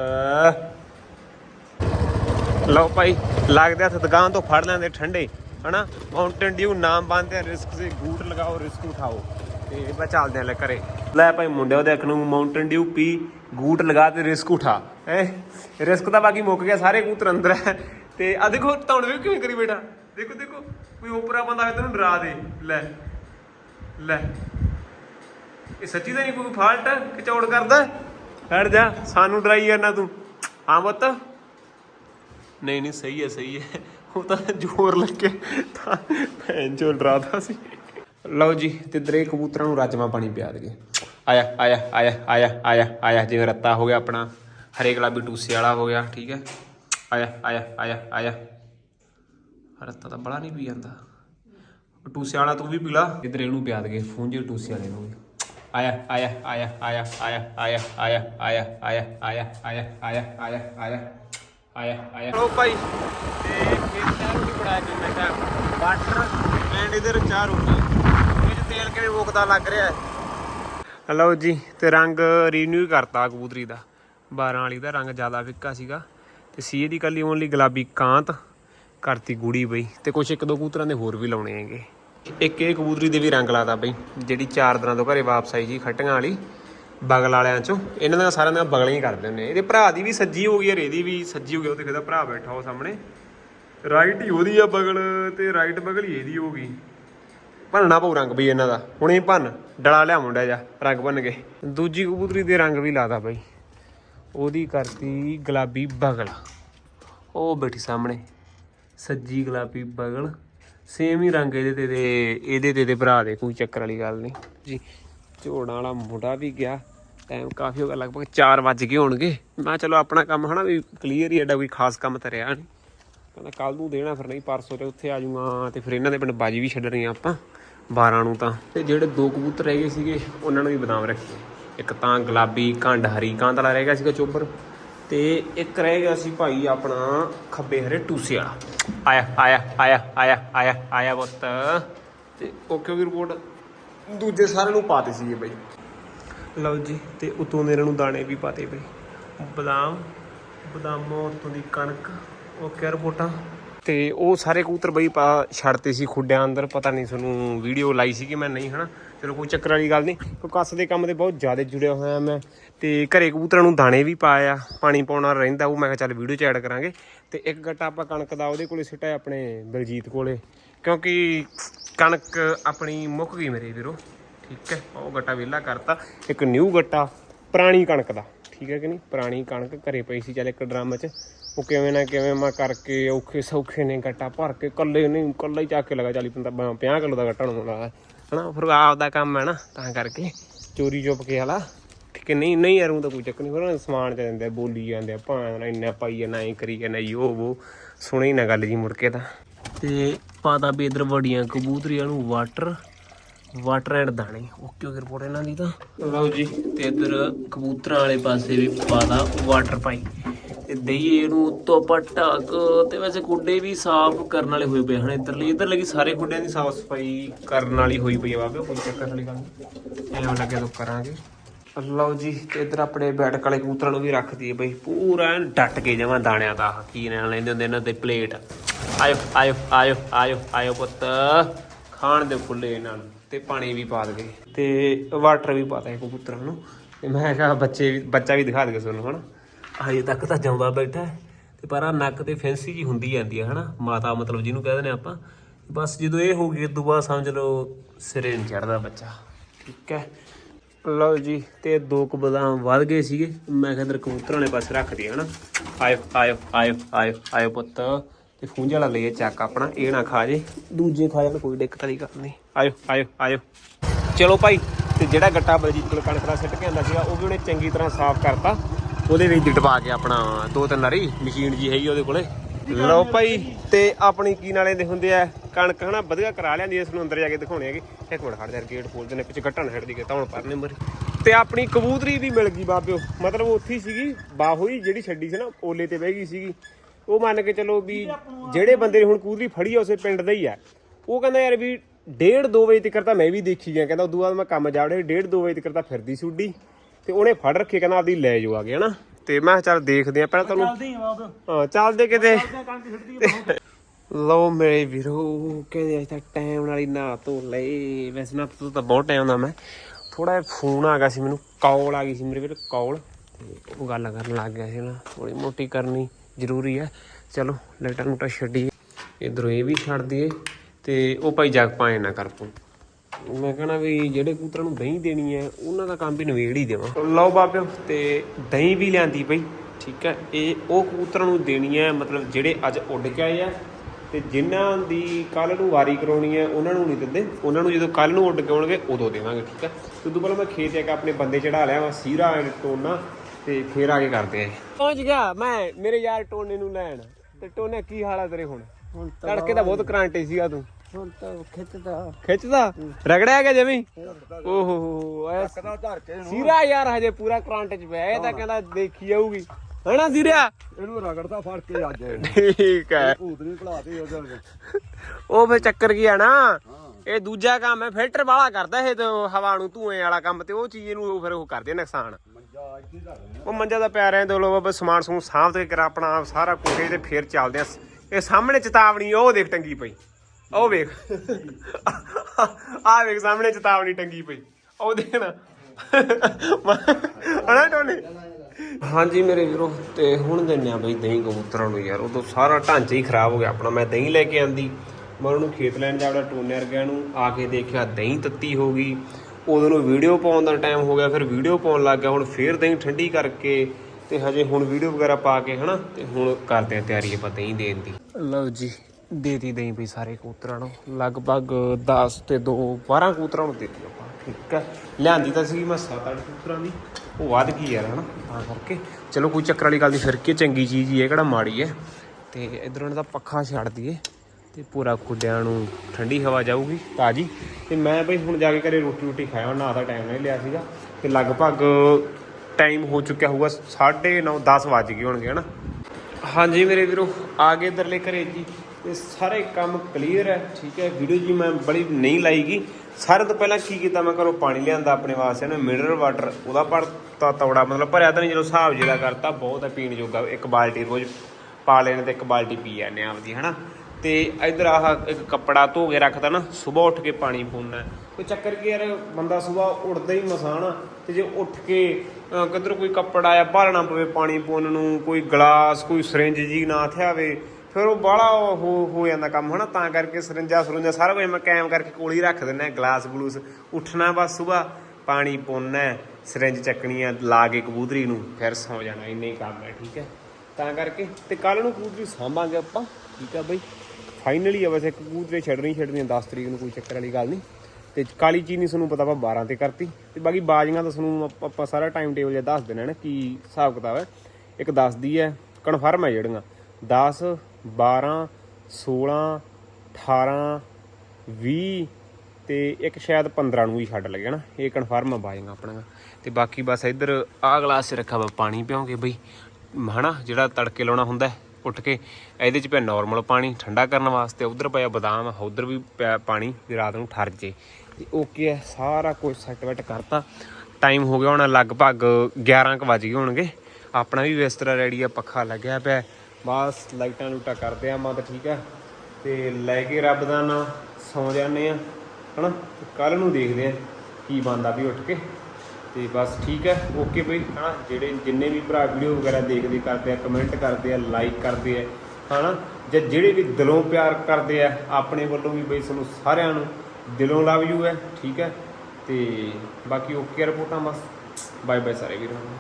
ਲਓ ਭਾਈ ਲੱਗਦੇ ਹੱਥ ਦੁਕਾਨ ਤੋਂ ਫੜ ਲੈਂਦੇ ਠੰਡੇ ਹਨਾ? ਮਾਊਂਟਨ ਡਿਊ ਨਾਮ ਬੰਦੇ ਰਿਸਕ ਸੇ ਗੂਟ ਲਗਾਓ ਰਿਸਕ ਉਠਾਓ। ਤੇ ਬਾ ਚੱਲਦੇ ਆ ਲੈ ਘਰੇ। ਲੈ ਭਾਈ ਮੁੰਡਿਓ ਦੇਖ ਨੂੰ ਮਾਊਂਟਨ ਡਿਊ ਪੀ। ਗੂਟ ਲਗਾ ਤੇ ਰਿਸਕ ਉਠਾ। ਹੈ ਰਿਸਕ ਤਾਂ ਬਾਕੀ ਮੁੱਕ ਗਿਆ, ਸਾਰੇ ਕਬੂਤਰ ਅੰਦਰ ਹੈ ਤੇ ਆ ਦੇਖੋ ਤੌਣ ਵੀ ਕਿਵੇਂ ਕਰੀ ਬੈਠਾ। ਦੇਖੋ ਦੇਖੋ, ਕੋਈ ਓਪਰਾ ਬੰਦਾ ਹੈ ਤੈਨੂੰ ਡਰਾ ਦੇ। ਲੈ ਲੈ। ਇਹ ਸੱਚੀ ਤਾਂ ਨਹੀਂ ਕੋਈ ਫਾਲਟ ਕਿ ਕਰਦਾ ਹਟ ਜਾ, ਸਾਨੂੰ ਡਰਾਈ ਜਾਂਦਾ ਤੂੰ। ਹਾਂ ਪੁੱਤ। ਨਹੀਂ ਨਹੀਂ, ਸਹੀ ਹੈ ਸਹੀ ਹੈ ਉਹ ਤਾਂ ਜ਼ੋਰ ਲੱਗੇ ਤਾਂ ਭੈਣ ਚੋ ਡਰਾਦਾ ਸੀ। ਲਓ ਜੀ, ਤੇ ਦਰੇ ਕਬੂਤਰਾਂ ਨੂੰ ਰਾਜਮਾ ਪਾਣੀ ਪਿਆ ਦਗੇ ਆਇਆ ਆਇਆ ਆਇਆ ਆਇਆ ਆਇਆ ਆਇਆ ਜਿਵੇਂ ਰੱਤਾ ਹੋ ਗਿਆ ਆਪਣਾ ਹਰੇ ਗੁਲਾਬੀ ਟੂਸੇ ਵਾਲਾ ਹੋ ਗਿਆ ਠੀਕ ਹੈ ਆਇਆ ਆਇਆ ਆਇਆ ਆਇਆ ਰੱਤਾ ਤਾਂ ਬੜਾ ਨਹੀਂ ਪੀ ਜਾਂਦਾ ਉਹ ਟੂਸੇ ਵਾਲਾ ਤੂੰ ਵੀ ਪੀ ਲਾ ਇਧਰ ਇਹਨੂੰ ਪਿਆ ਦਗੇ ਫੂੰਜੇ ਟੂਸੇ ਵਾਲੇ ਨੂੰ ਵੀ ਆਇਆ ਆਇਆ ਆਇਆ ਆਇਆ ਆਇਆ ਆਇਆ ਆਇਆ ਆਇਆ ਆਇਆ ਆਇਆ ਆਇਆ ਆਇਆ ਆਇਆ ਆਇਆ ਆਇਆ ਆਇਆ ਲੋ ਭਾਈ ਤੇ ਇਹ ਚਾਹ ਰੋਟੀ ਬਣਾ ਕੇ ਮੈਂ ਕਿਹਾ ਵਾਟਰ ਐਂਡ ਇਧਰ ਚਾਹ ਰੋਟੀ ਇਹ ਤੇਲ ਕਿਵੇਂ ਮੁੱਕਦਾ ਲੱਗ ਰਿਹਾ ਹੈ ਲਓ ਜੀ, ਤੇ ਰੰਗ ਰੀਨਿਊ ਕਰਤਾ ਕਬੂਤਰੀ ਦਾ। 12 ਵਾਲੀ ਦਾ ਰੰਗ ਜ਼ਿਆਦਾ ਫਿੱਕਾ ਸੀਗਾ। ਤੇ ਸੀ ਇਹਦੀ ਕੱਲੀ ਓਨਲੀ ਗੁਲਾਬੀ ਕਾਂਤ, ਕਰਤੀ ਗੂੜੀ ਬਈ। ਤੇ ਕੁਛ ਇੱਕ ਦੋ ਕਬੂਤਰਾਂ ਦੇ ਹੋਰ ਵੀ ਲਾਉਣੇ ਹੈਗੇ। ਇੱਕ ਇਹ ਕਬੂਤਰੀ ਦੇ ਵੀ ਰੰਗ ਲਾਦਾ ਬਈ, ਜਿਹੜੀ ਚਾਰ ਦਿਨਾਂ ਤੋਂ ਘਰੇ ਵਾਪਸ ਆਈ ਜੀ, ਖੱਟੀਆਂ ਵਾਲੀ, ਬਗਲ ਵਾਲਿਆਂ ਚੋਂ। ਇਹਨਾਂ ਦਾ ਸਾਰਿਆਂ ਦਾ ਬਗਲਾਂ ਹੀ ਕਰਦੇ ਹੁੰਦੇ ਇਹਦੇ ਭਰਾ ਦੀ ਵੀ ਸੱਜੀ ਹੋ ਗਈ ਯਾਰ ਇਹਦੀ ਵੀ ਸੱਜੀ ਹੋ ਗਈ ਉਹ ਤੇ ਕਿਹਦਾ ਭਰਾ ਬੈਠਾ ਉਹ ਸਾਹਮਣੇ। ਰਾਈਟ ਹੀ ਉਹਦੀ ਆ ਬਗਲ, ਤੇ ਰਾਈਟ ਬਗਲ ਹੀ ਇਹਦੀ ਹੋ ਗਈ। ਭੰਨਣਾ ਪਊ ਰੰਗ ਬਈ ਇਹਨਾਂ ਦਾ। ਹੁਣੇ ਭੰਨ, ਡਲਾ ਲਿਆ ਮੁੰਡਾ ਜਾ ਰੰਗ ਭੰਨ ਕੇ। ਦੂਜੀ ਕਬੂਤਰੀ ਦੇ ਰੰਗ ਵੀ ਲਾਦਾ ਬਈ। ਉਹਦੀ ਕਰਤੀ ਗੁਲਾਬੀ ਬਗਲ। ਉਹ ਬੈਠੀ ਸਾਹਮਣੇ। ਸੱਜੀ ਗੁਲਾਬੀ ਬਗਲ। ਸੇਮ ਹੀ ਰੰਗ ਇਹਦੇ ਤੇ ਇਹਦੇ ਤੇ ਦੇ ਭਰਾ ਦੇ, ਕੋਈ ਚੱਕਰ ਵਾਲੀ ਗੱਲ ਨਹੀਂ। ਜੀ ਝੋੜਾਂ ਵਾਲਾ ਮੁੰਡਾ ਵੀ ਗਿਆ। ਟਾਈਮ ਕਾਫੀ ਹੋ ਗਿਆ, ਲਗਭਗ 4 ਵੱਜ ਗਏ ਹੋਣਗੇ। ਮੈਂ ਕਿਹਾ ਚਲੋ ਆਪਣਾ ਕੰਮ ਹਨਾ, ਵੀ ਕਲੀਅਰ ਹੀ ਐਡਾ ਕੋਈ ਖਾਸ ਕੰਮ ਤਾਂ ਰਿਹਾ ਨਹੀਂ। ਕਹਿੰਦਾ ਕੱਲ ਨੂੰ ਦੇਣਾ ਫਿਰ ਨਹੀਂ, ਪਰਸੋਂ ਤੇ ਉੱਥੇ ਆ ਜਾਊਗਾ ਤੇ ਫਿਰ ਇਹਨਾਂ ਦੇ ਪਿੰਡ ਬਾਜੀ ਵੀ ਛੱਡਣੀ ਆ ਆਪਾਂ। 12 ਨੂੰ ਤਾਂ। ਤੇ ਜਿਹੜੇ ਦੋ ਕਬੂਤਰ ਰਹਿ ਗਏ ਸੀਗੇ, ਉਹਨਾਂ ਨੂੰ ਵੀ ਬਦਾਮ ਰੱਖੇ। ਇੱਕ ਤਾਂ ਗੁਲਾਬੀ ਕੰਡ ਹਰੀ ਕਾਂਤ ਵਾਲਾ ਰਹਿ ਗਿਆ ਸੀਗਾ ਚੋਬਰ ਤੇ ਇੱਕ ਰਹਿ ਗਿਆ ਸੀ ਭਾਈ ਆਪਣਾ ਖੱਬੇ ਹਰੇ ਟੂਸੇ ਵਾਲਾ ਆਇਆ ਆਇਆ ਆਇਆ ਆਇਆ ਆਇਆ ਆਇਆ ਪੁੱਤ। ਤੇ ਓਕੇ ਦੀ ਰਿਪੋਰਟ ਦੂਜੇ ਸਾਰਿਆਂ ਨੂੰ ਪਾਤੇ ਸੀਗੇ ਬਈ। ਲਓ ਜੀ, ਤੇ ਉਤੋਂ ਦੇ ਇਹਨਾਂ ਨੂੰ ਦਾਣੇ ਵੀ ਪਾਤੇ ਬਈ। ਬਦਾਮ, ਬਦਾਮੋਂ ਉਤੋਂ ਦੀ ਕਣਕ। ਓਕੇ ਰਿਪੋਰਟਾਂ। ਤੇ ਉਹ ਸਾਰੇ ਕਬੂਤਰ ਬਈ ਪਾ ਛੱਡਤੇ ਸੀ ਖੁੱਡਿਆਂ ਅੰਦਰ, ਪਤਾ ਨਹੀਂ ਤੁਹਾਨੂੰ ਵੀਡੀਓ ਲਾਈ ਸੀ ਕਿ ਮੈਂ ਨਹੀਂ, ਹਨਾ? ਚਲੋ ਕੋਈ ਚੱਕਰ ਵਾਲੀ ਗੱਲ ਨਹੀਂ, ਕਿਉਂਕਿ ਕੱਸ ਦੇ ਕੰਮ ਤੇ ਬਹੁਤ ਜ਼ਿਆਦਾ ਜੁੜਿਆ ਹੋਇਆ ਮੈਂ। ਤੇ ਘਰੇ ਕਬੂਤਰਾਂ ਨੂੰ ਦਾਣੇ ਵੀ ਪਾਇਆ ਪਾਣੀ ਪਾਉਣਾ ਰਹਿੰਦਾ, ਉਹ ਮੈਂ ਕਿਹਾ ਚੱਲ ਵੀਡੀਓ ਚ ਐਡ ਕਰਾਂਗੇ। ਤੇ ਇੱਕ ਗੱਟਾ ਆਪਾਂ ਕਣਕ ਦਾ ਉਹਦੇ ਕੋਲੇ ਸਿੱਟਿਆ ਆਪਣੇ ਬਲਜੀਤ ਕੋਲੇ, ਕਿਉਂਕਿ ਕਣਕ ਆਪਣੀ ਮੁੱਕ ਗਈ ਮੇਰੇ ਵੀਰੋ। ਠੀਕ ਹੈ, ਉਹ ਗੱਟਾ ਵਿਹਲਾ ਕਰਤਾ। ਇੱਕ ਨਿਊ ਗੱਟਾ, ਪੁਰਾਣੀ ਕਣਕ ਦਾ। ਠੀਕ ਹੈ ਕਿ ਨਹੀਂ? ਪੁਰਾਣੀ ਕਣਕ ਘਰੇ ਪਈ ਸੀ, ਚੱਲ ਇੱਕ ਡਰਮ 'ਚ। ਉਹ ਕਿਵੇਂ ਨਾ ਕਿਵੇਂ ਮੈਂ ਕਰਕੇ ਔਖੇ ਸੌਖੇ ਨੇ ਗੱਟਾ ਭਰ ਕੇ ਕੱਲੇ ਨਹੀਂ ਕੱਲਾ ਹੀ ਚੱਕ ਕੇ ਲਗਾ 40 50 50 ਕਿਲੋ ਦਾ ਗੱਟਾ ਹੋਣਾ ਹੁੰਦਾ ਹਨਾ, ਫਿਰ ਆਪਦਾ ਕੰਮ ਹੈ ਨਾ, ਤਾਂ ਕਰਕੇ ਚੋਰੀ ਚੁੱਪ ਕੇ ਵਾਲਾ। ਠੀਕ ਹੈ, ਨਹੀਂ ਨਹੀਂ ਯਾਰ, ਉਹ ਤਾਂ ਕੋਈ ਚੱਕ ਨਹੀਂ, ਫਿਰ ਉਹਨਾਂ ਸਮਾਨ ਚ ਦਿੰਦੇ ਬੋਲੀ ਜਾਂਦੇ ਆ ਇੰਨਾ ਪਾਈ ਜਾਂਦਾ ਐਂ ਕਰੀ ਜਾਂਦਾ ਯੋ ਵੋ ਸੁਣੀ ਨਾ ਗੱਲ ਜੀ ਮੁੜ ਕੇ ਤਾਂ। ਤੇ ਪਾਦਾ ਵੀ ਇਧਰ ਵੱਡੀਆਂ ਕਬੂਤਰੀਆਂ ਨੂੰ ਵਾਟਰ ਵਾਟਰ ਐਂਡ ਦਾਣੇ। ਓਕੇ ਓਕੇ ਰਿਪੋਰਟ ਇਹਨਾਂ ਦੀ ਤਾਂ। ਲਓ ਜੀ, ਤੇ ਇਧਰ ਕਬੂਤਰਾਂ ਵਾਲੇ ਪਾਸੇ ਵੀ ਪਾਦਾ ਵਾਟਰ ਪਾਈ। ਤੇ ਦਈਏ ਇਹਨੂੰ ਉੱਤੋਂ ਢੱਕ ਤੇ ਵੈਸੇ ਗੁੱਡੇ ਵੀ ਸਾਫ਼ ਕਰਨ ਵਾਲੇ ਹੋਏ ਪਏ ਹਨ ਇਧਰ ਲਈ ਇਧਰ ਲੱਗੀ ਸਾਰੇ ਗੁੱਡਿਆਂ ਦੀ ਸਾਫ਼ ਸਫ਼ਾਈ ਕਰਨ ਵਾਲੀ ਹੋਈ ਪਈ ਆ ਬਾਬੇ, ਕੋਈ ਚੱਕਰ ਵਾਲੀ ਗੱਲ ਨਹੀਂ। ਐਵੇਂ ਲੱਗਿਆ ਤਾਂ ਕਰਾਂਗੇ। ਲਓ ਜੀ, ਤੇ ਇੱਧਰ ਆਪਣੇ ਬੈਠਕ ਵਾਲੇ ਕਬੂਤਰਾਂ ਨੂੰ ਵੀ ਰੱਖ ਦਈਏ ਬਈ, ਪੂਰਾ ਐਨ ਡੱਟ ਕੇ ਜਮਾਂ ਦਾਣਿਆਂ ਦਾ ਆਹ ਕੀ ਨਾਲ ਲੈਂਦੇ ਹੁੰਦੇ ਇਹਨਾਂ ਤੇ ਪਲੇਟ। ਆਇਓ ਆਇਓ ਆਇਓ ਆਇਓ ਆਇਓ ਪੁੱਤ, ਖਾਣ ਦੇ ਫੁੱਲੇ ਇਹਨਾਂ ਨੂੰ, ਤੇ ਪਾਣੀ ਵੀ ਪਾ ਦਗੇ ਤੇ ਵਾਟਰ ਵੀ ਪਾਤਾ ਕਬੂਤਰਾਂ ਨੂੰ। ਤੇ ਮੈਂ ਕਿਹਾ ਬੱਚੇ ਵੀ ਬੱਚਾ ਵੀ ਦਿਖਾ ਦਗੇ ਤੁਹਾਨੂੰ ਹਨਾ। ਹਜੇ ਤੱਕ ਤਾਂ ਜਾਉਂਦਾ ਬੈਠਾ ਹੈ। ਤੇ ਪਰ ਆ ਨੱਕ ਤੇ ਫੈਂਸੀ ਜੀ ਹੁੰਦੀ ਜਾਂਦੀ ਹੈ, ਹਨਾ? ਮਾਤਾ ਮਤਲਬ ਜਿਹਨੂੰ ਕਹਿੰਦੇ ਨੇ ਆਪਾਂ। ਬਸ ਜਦੋਂ ਇਹ ਹੋ ਗਈ ਉਦੋਂ ਬਾਅਦ ਸਮਝ ਲਓ ਸਿਰੇ ਨਹੀਂ ਚੜਦਾ ਬੱਚਾ। ਠੀਕ ਹੈ? ਲਓ ਜੀ, ਤੇ ਦੋ ਕੁ ਬਦਾਮ ਵੱਧ ਗਏ ਸੀਗੇ। ਮੈਂ ਕਿਹਾ ਇਧਰ ਕਬੂਤਰਾਂ ਨੇ ਪਾਸੇ ਰੱਖ ਦਈਏ, ਹਨਾ? ਆਇਓ ਆਇਓ ਆਇਓ ਆਇਓ ਆਇਓ ਪੁੱਤ। ਤੇ ਫੂੰਜ ਵਾਲਾ ਲਈਏ ਚੱਕ ਆਪਣਾ, ਇਹ ਨਾ ਖਾ ਜੇ। ਦੂਜੇ ਖਾ ਜਾਣ ਕੋਈ ਦਿੱਕਤ ਵਾਲੀ ਗੱਲ ਨਹੀਂ। ਆਇਓ ਆਇਓ ਆਇਓ। ਚਲੋ ਭਾਈ, ਤੇ ਜਿਹੜਾ ਗੱਟਾ ਬਲਜੀਤ ਕੋਲ ਕਣਕ ਦਾ ਸਿੱਟ ਕੇ ਆਂਦਾ ਸੀਗਾ, ਉਹ ਵੀ ਉਹਨੇ ਚੰਗੀ ਤਰ੍ਹਾਂ ਸਾਫ਼ ਕਰਤਾ। ਉਹਦੇ ਵਿੱਚ ਡਟਵਾ ਕੇ ਆਪਣਾ ਦੋ ਤਿੰਨ ਵਾਰੀ ਮਸ਼ੀਨ ਜੀ ਹੈਗੀ ਉਹਦੇ ਕੋਲੇ। ਲਓ ਭਾਈ, ਤੇ ਆਪਣੀ ਕੀ ਨਾਲੇ ਦੇ ਹੁੰਦੇ ਆ, ਕਣਕ ਹਨਾ, ਵਧੀਆ ਕਰਾ ਲਿਆਂਦੀ ਇਸ ਨੂੰ ਅੰਦਰ ਜਾ ਕੇ ਦਿਖਾਉਣੇ ਹੈਗੇ। ਇੱਕ ਮਿੰਟ ਖੜ ਜਾ, ਗੇਟ ਖੋਲਦੇ ਨੇ ਪਿੱਛੇ ਘਟਣ ਹਟਦੀ ਕਿ ਤਾਂ ਪਰਨੇ ਮਰੀ ਤੇ ਆਪਣੀ ਕਬੂਤਰੀ ਵੀ ਮਿਲ ਗਈ ਬਾਬਿਓ, ਮਤਲਬ ਉੱਥੇ ਹੀ ਸੀਗੀ ਬਾਹੋਈ ਜਿਹੜੀ ਛੱਡੀ ਸੀ ਨਾ, ਓਲੇ ਤੇ ਬਹਿ ਗਈ ਸੀਗੀ। ਉਹ ਮੰਨ ਕੇ ਚਲੋ ਵੀ ਜਿਹੜੇ ਬੰਦੇ ਨੇ ਹੁਣ ਕਬੂਤਰੀ ਫੜੀ ਆ, ਉਸੇ ਪਿੰਡ ਦਾ ਹੀ ਆ। ਉਹ ਕਹਿੰਦਾ ਯਾਰ ਵੀ ਡੇਢ 2 ਵਜੇ ਤੱਕ ਤਾਂ ਮੈਂ ਵੀ ਦੇਖੀ ਗਿਆ ਕਹਿੰਦਾ ਉਦੋਂ ਬਾਅਦ ਮੈਂ ਕੰਮ ਜਾਵੜੇ ਡੇਢ 2 ਵਜੇ ਤੱਕ ਤਾਂ ਫਿਰਦੀ ਸੁੱਡੀ। ਤੇ ਉਹਨੇ ਫੜ ਰੱਖੇ ਕਹਿੰਦਾ ਆਪਦੀ ਲੈ ਜਾਓ ਆ ਗਿਆ ਨਾ ਤੇ ਮੈਂ ਕਿਹਾ ਚੱਲ ਦੇਖਦੇ ਆ ਪਹਿਲਾਂ ਤੁਹਾਨੂੰ ਚੱਲਦੇ ਆ ਬਾਦ ਹਾਂ ਚੱਲਦੇ ਕਿਤੇ। ਲਓ ਮੇਰੇ ਵੀਰੋ ਕਹਿੰਦੇ ਅੱਜ ਤਾਂ ਟਾਈਮ ਨਾਲ ਹੀ ਨਾ ਧੋ ਲਏ। ਵੈਸੇ ਨਾ ਧੋ ਤਾਂ ਬਹੁਤ ਟਾਈਮ ਦਾ ਮੈਂ। ਥੋੜਾ ਜਿਹਾ ਫੋਨ ਆ ਗਿਆ ਸੀ ਮੈਨੂੰ ਕਾਲ ਆ ਗਈ ਸੀ ਮੇਰੇ ਵੀਰ ਕਾਲ ਉਹ ਗੱਲ ਕਰਨ ਲੱਗ ਗਿਆ ਸੀ ਨਾ ਥੋੜੀ ਮੋਟੀ ਕਰਨੀ ਜ਼ਰੂਰੀ ਹੈ ਚਲੋ ਲਾਈਟਾਂ ਨੂੰ ਛੱਡੀਏ। ਇਧਰੋਂ ਇਹ ਵੀ ਛੱਡ ਦਈਏ ਤੇ ਉਹ ਭਾਈ ਜਗ ਪਾਏ ਨਾ ਕਰ ਪੂ ਮੈਂ ਕਹਣਾ ਵੀ ਜਿਹੜੇ ਕੂਤਰਾਂ ਨੂੰ ਦਹੀਂ ਦੇਣੀ ਹੈ ਉਹਨਾਂ ਦਾ ਕੰਮ ਵੀ ਨਵੇੜ ਹੀ ਦੇਵਾਂ। ਲਓ ਬਾਬਿਓ। ਤੇ ਦਹੀਂ ਵੀ ਲਿਆਂਦੀ ਪਈ ਠੀਕ ਹੈ? ਇਹ ਉਹ ਕਬੂਤਰਾਂ ਨੂੰ ਦੇਣੀ ਹੈ ਮਤਲਬ ਜਿਹੜੇ ਅੱਜ ਉੱਡ ਕੇ ਆਏ ਆ ਤੇ ਜਿਨ੍ਹਾਂ ਦੀ ਕੱਲ ਨੂੰ ਵਾਰੀ ਕਰਾਉਣੀ ਹੈ ਉਹਨਾਂ ਨੂੰ ਨਹੀਂ ਦਿੰਦੇ। ਉਹਨਾਂ ਨੂੰ ਜਦੋਂ ਕੱਲ ਨੂੰ ਉੱਡ ਕੇ ਆਉਣਗੇ ਉਦੋਂ ਦੇਵਾਂਗੇ ਠੀਕ ਹੈ? ਤੇ ਉਦੋਂ ਪਹਿਲਾਂ ਮੈਂ ਖੇਤ ਜਾ ਕੇ ਆਪਣੇ ਬੰਦੇ ਚੜਾ ਲਿਆ ਵਾ ਸੀਰਾ ਐਂਡ ਟੋਨਾ ਤੇ ਫੇਰ ਆ ਕੇ ਕਰਦੇ ਆ ਪਹੁੰਚ ਗਿਆ। ਮੈਂ ਮੇਰੇ ਯਾਰ ਟੋਨੇ ਨੂੰ ਲੈਣ। ਤੇ ਟੋਨੇ ਕੀ ਹਾਲ ਆ ਤੇਰੇ ਹੁਣ? ਹੁਣ ਤੜਕੇ ਤਾਂ ਬਹੁਤ ਕਰਾਂਟੇ ਸੀਗਾ ਤੂੰ। ਹੁਣ ਤਾਂ ਖਿੱਚਦਾ। ਖਿੱਚਦਾ? ਰਗੜਿਆ ਗਿਆ ਜਮੀ? ਓਹੋ ਐ ਕਦਾ ਧਰ ਕੇ ਸੀਰਾ ਯਾਰ ਹਜੇ ਪੂਰਾ ਕਰੰਟ ਚ ਪਿਆ ਇਹ ਤਾਂ ਕਹਿੰਦਾ ਦੇਖੀ ਜਾਊਗੀ। ਹਣਾ ਸੀਰਾ ਇਹਨੂੰ ਰਗੜਦਾ ਫੜ ਕੇ ਅੱਜ ਠੀਕ ਹੈ। ਭੂਤ ਨਹੀਂ ਭੁਲਾਦੇ ਉਹਦੇ ਉਹ ਫੇ ਚੱਕਰ ਕੀ ਆ ਨਾ? ਇਹ ਦੂਜਾ ਕੰਮ ਹੈ ਫਿਲਟਰ ਵਾਲਾ ਕਰਦਾ ਇਹ ਤੇ ਹਵਾ ਨੂੰ ਧੂਏ ਵਾਲਾ ਕੰਮ ਤੇ ਉਹ ਚੀਜ਼ ਨੂੰ ਉਹ ਫਿਰ ਉਹ ਕਰਦੇ ਨੁਕਸਾਨ। ਹੀ ਉਹ ਮੰਜਾ ਦਾ ਪਿਆ ਰਹੇ ਦੋ ਲੋ ਬਸ ਸਮਾਨ ਸਮੂਨ ਸਾਂਭ ਕੇ ਕਰ ਆਪਣਾ ਆਪ ਸਾਰਾ ਕੋਠੇ ਤੇ ਫੇਰ ਚੱਲਦੇ ਆ। ਇਹ ਸਾਹਮਣੇ ਚੇਤਾਵਨੀ ਉਹ ਦੇਖ ਟੰਗੀ ਪਈ। ਉਹ ਵੇਖ। ਆ ਵੇਖ ਸਾਹਮਣੇ ਚੇਤਾਵਨੀ ਟੰਗੀ ਪਈ। ਉਹ ਦੇਖ ਨਾ। ਹਣਾ ਟੋਨੇ? ਹਾਂਜੀ ਮੇਰੇ ਵੀਰੋ ਤੇ ਹੁਣ ਦਿੰਨੇ ਆ ਬਈ ਦਹੀਂ ਕਬੂਤਰਾਂ ਨੂੰ ਯਾਰ। ਉਦੋਂ ਸਾਰਾ ਢਾਂਚਾ ਹੀ ਖਰਾਬ ਹੋ ਗਿਆ ਆਪਣਾ। ਮੈਂ ਦਹੀਂ ਲੈ ਕੇ ਆਂਦੀ। ਮੈਂ ਉਹਨੂੰ ਖੇਤ ਲੈਣ ਜਾਵੜਾ ਟੋਨੇ ਵਰਗਿਆਂ ਨੂੰ। ਆ ਕੇ ਦੇਖਿਆ ਦਹੀਂ ਤੱਤੀ ਹੋ ਗਈ। ਉਦੋਂ ਨੂੰ ਵੀਡੀਓ ਪਾਉਣ ਦਾ ਟਾਈਮ ਹੋ ਗਿਆ। ਫਿਰ ਵੀਡੀਓ ਪਾਉਣ ਲੱਗ ਗਿਆ। ਹੁਣ ਫੇਰ ਦਹੀਂ ਠੰਡੀ ਕਰਕੇ ਤੇ ਹਜੇ ਹੁਣ ਵੀਡੀਓ ਵਗੈਰਾ ਪਾ ਕੇ ਹਨਾ ਤੇ ਹੁਣ ਕਰਦੇ ਆ ਤਿਆਰੀ ਆਪਾਂ ਦਹੀਂ ਦੇਣ ਦੀ। ਲਓ ਜੀ ਦੇਤੀ ਦਹੀਂ ਵੀ ਸਾਰੇ ਕਬੂਤਰਾਂ ਨੂੰ। ਲਗਭਗ 10 ਤੇ 2 12 ਕਬੂਤਰਾਂ ਨੂੰ ਦੇਤੀ ਆਪਾਂ, ਠੀਕ ਹੈ। ਲਿਆਂਦੀ ਤਾਂ ਸੀ ਮੈਂ 7-8 ਕਬੂਤਰਾਂ ਦੀ। ਉਹ ਵੱਧ ਗਈ ਯਾਰ, ਹਨਾ? ਤਾਂ ਕਰਕੇ। ਚਲੋ ਕੋਈ ਚੱਕਰ ਵਾਲੀ ਗੱਲ ਨਹੀਂ, ਫਿਰ ਕੀ ਚੰਗੀ ਚੀਜ਼ ਹੀ ਹੈ, ਕਿਹੜਾ ਮਾੜੀ ਹੈ। ਤੇ ਇਧਰੋਂ ਇਹਨਾਂ ਦਾ ਪੱਖਾ ਛੱਡ ਦਈਏ, ਤੇ ਪੂਰਾ ਖੁੱਡਿਆਂ ਨੂੰ ਠੰਡੀ ਹਵਾ ਜਾਊਗੀ, ਤਾਜੀ। ਤੇ ਮੈਂ ਬਈ ਹੁਣ ਜਾ ਕੇ ਘਰੇ ਰੋਟੀ ਰੋਟੀ ਖਾਇਆ, ਨਾ ਦਾ ਟਾਈਮ ਨਹੀਂ ਲਿਆ ਸੀਗਾ। ਤੇ ਲਗਭਗ ਟਾਈਮ ਹੋ ਚੁੱਕਿਆ ਹੋਊਗਾ 9:30 10 ਵੱਜ ਗਏ ਹੋਣਗੇ, ਹਨਾ? ਹਾਂਜੀ ਮੇਰੇ ਵੀਰੋ, ਆ ਗਏ ਇਧਰਲੇ ਘਰੇ ਜੀ। ਤੇ ਸਾਰੇ ਕੰਮ ਕਲੀਅਰ ਹੈ ਠੀਕ ਹੈ। ਵੀਡੀਓ ਜੀ ਮੈਂ ਬੜੀ ਨਹੀਂ ਲਾਈਗੀ। ਸਾਰੇ ਤੋਂ ਪਹਿਲਾਂ ਕੀ ਕੀਤਾ ਮੈਂ ਘਰੋਂ ਪਾਣੀ ਲਿਆਂਦਾ ਆਪਣੇ ਵਾਸਤੇ ਨਾ ਮਿਨਰਲ ਵਾਟਰ ਉਹਦਾ ਭਰਤਾ ਤੌੜਾ ਮਤਲਬ ਭਰਿਆ ਤਾਂ ਨਹੀਂ ਜਦੋਂ ਹਿਸਾਬ ਜਿਹੜਾ ਕਰਤਾ ਬਹੁਤ ਹੈ ਪੀਣ ਜੋਗਾ। ਇੱਕ ਬਾਲਟੀ ਰੋਜ਼ ਪਾ ਲੈਣ ਤੇ ਇੱਕ ਬਾਲਟੀ ਪੀ ਜਾਂਦੇ ਆ ਆਪਦੀ ਹਨਾ। ਤੇ ਇਧਰ ਆਹ ਇੱਕ ਕੱਪੜਾ ਧੋ ਕੇ ਰੱਖਦਾ ਨਾ ਸਵੇਰ ਉੱਠ ਕੇ ਪਾਣੀ ਪੂਣਾ ਕੋਈ ਚੱਕਰ ਕੀ ਯਾਰ ਬੰਦਾ ਸਵੇਰ ਉੱਠਦਾ ਹੀ ਮਸਾਣਾ ਤੇ ਜੇ ਉੱਠ ਕੇ ਅਹ, ਕੋਈ ਕੱਪੜਾ ਆ ਭਾਲਣਾ ਪਵੇ ਪਾਣੀ ਪੂਣ ਨੂੰ ਕੋਈ ਗਲਾਸ ਕੋਈ ਸਿਰਿੰਜ ਜੀ ਨਾ ਥਿਆਵੇ ਫਿਰ ਉਹ ਬਾਹਲਾ ਹੋ ਹੋ ਜਾਂਦਾ ਕੰਮ, ਹਨਾ? ਤਾਂ ਕਰਕੇ ਸਰੰਜਾ ਸਰੁੰਜਾ ਸਾਰਾ ਕੁਝ ਮੈਂ ਕਾਇਮ ਕਰਕੇ ਕੋਲ ਹੀ ਰੱਖ ਦਿੰਦਾ, ਗਲਾਸ ਗਲੂਸ ਉੱਠਣਾ ਬਸ ਸਵੇਰ, ਪਾਣੀ ਪੂਣਾ, ਸਿਰਿੰਜ ਚੱਕਣੀ ਆ ਲਾ ਕੇ ਕਬੂਤਰੀ ਨੂੰ, ਫਿਰ ਸੌ ਜਾਣਾ, ਇੰਨਾ ਹੀ ਕੰਮ ਹੈ, ਠੀਕ ਹੈ? ਤਾਂ ਕਰਕੇ ਤੇ ਕੱਲ ਨੂੰ ਕਬੂਤਰੀ ਸਾਂਭਾਂਗੇ ਆਪਾਂ, ਠੀਕ ਆ ਬਈ? ਫਾਈਨਲੀ ਆ ਵੈਸੇ ਕਬੂਤਰੇ ਛੱਡਣੀ ਛੱਡਣੀ 10 ਤਰੀਕ ਨੂੰ ਕੋਈ ਚੱਕਰ ਵਾਲੀ ਗੱਲ ਨਹੀਂ। ਤੇ ਕਾਲੀ ਚੀਨੀ ਤੁਹਾਨੂੰ ਪਤਾ ਵਾ 12 ਤੇ ਕਰਤੀ। ਤੇ ਬਾਕੀ ਬਾਜੀਆਂ ਤਾਂ ਤੁਹਾਨੂੰ ਆਪਾਂ ਸਾਰਾ ਟਾਈਮ ਟੇਬਲ ਜਿਹਾ ਦੱਸ ਦੇਣਾ ਨਾ, ਕੀ ਹਿਸਾਬ ਕਿਤਾਬ ਹੈ। ਇੱਕ 10 ਦੀ ਹੈ ਕਨਫਰਮ ਹੈ ਜਿਹੜੀਆਂ। 10 12 16 18 20 ਤੇ ਇੱਕ ਸ਼ਾਇਦ 15 ਨੂੰ ਹੀ ਛੱਡ ਲਗੇ ਨਾ ਇਹ ਕਨਫਰਮ ਆ ਬਾਜੀਆਂ ਆਪਣੀਆਂ। ਤੇ ਬਾਕੀ ਬਸ ਇੱਧਰ ਆਹ ਗਲਾਸ 'ਚ ਰੱਖਾ ਵਾ, ਪਾਣੀ ਪਿਉਂਗੇ ਬਈ। ਹਨਾ, ਜਿਹੜਾ ਤੜਕੇ ਲਾਉਣਾ ਹੁੰਦਾ ਉੱਠ ਕੇ। ਇਹਦੇ 'ਚ ਪਿਆ ਨਾਰਮਲ ਪਾਣੀ, ਠੰਡਾ ਕਰਨ ਵਾਸਤੇ ਉਧਰ ਪਿਆ ਬਦਾਮ ਉਧਰ ਵੀ ਪਿਆ ਪਾਣੀ ਰਾਤ ਨੂੰ ਠਰ ਜੇ। ਤੇ ਓਕੇ ਹੈ, ਸਾਰਾ ਕੁਝ ਸੈੱਟ ਵੈਟ ਕਰਤਾ। ਟਾਈਮ ਹੋ ਗਿਆ ਹੋਣਾ ਲਗਭਗ 11 ਕੁ ਵੱਜ ਗਏ ਹੋਣਗੇ। ਆਪਣਾ ਵੀ ਬਿਸਤਰਾ ਰੈਡੀ ਆ, ਪੱਖਾ ਲੱਗਿਆ ਪਿਆ। ਬਸ ਲਾਈਟਾਂ ਲੂਟਾਂ ਕਰਦੇ ਆ ਮਾ ਤਾਂ ਠੀਕ ਹੈ ਤੇ ਲੈ ਕੇ ਰੱਬ ਦਾ ਨਾਂ ਸੌ ਜਾਂਦੇ ਆ, ਹਨਾ? ਕੱਲ ਨੂੰ ਦੇਖਦੇ ਆ ਕੀ ਬੰਦਾ ਵੀ ਉੱਠ ਕੇ। ਤੇ ਬਸ ਠੀਕ ਹੈ ਓਕੇ ਬਈ। ਹਨਾ ਜਿਹੜੇ ਜਿੰਨੇ ਵੀ ਭਰਾ ਵੀਡੀਓ ਵਗੈਰਾ ਦੇਖਦੇ ਕਰਦੇ ਆ ਕਮੈਂਟ ਕਰਦੇ ਆ ਲਾਈਕ ਕਰਦੇ ਆ, ਹਨਾ? ਜਾਂ ਜਿਹੜੇ ਵੀ ਦਿਲੋਂ ਪਿਆਰ ਕਰਦੇ ਆ, ਆਪਣੇ ਵੱਲੋਂ ਵੀ ਬਈ ਤੁਹਾਨੂੰ ਸਾਰਿਆਂ ਨੂੰ ਦਿਲੋਂ ਲਵ ਯੂ ਹੈ ਠੀਕ ਹੈ ਤੇ ਬਾਕੀ ਓਕੇ ਰਿਪੋਰਟਾਂ ਬਸ। ਬਾਏ ਬਾਏ ਸਾਰੇ ਵੀਰਾਂ। ਨੂੰ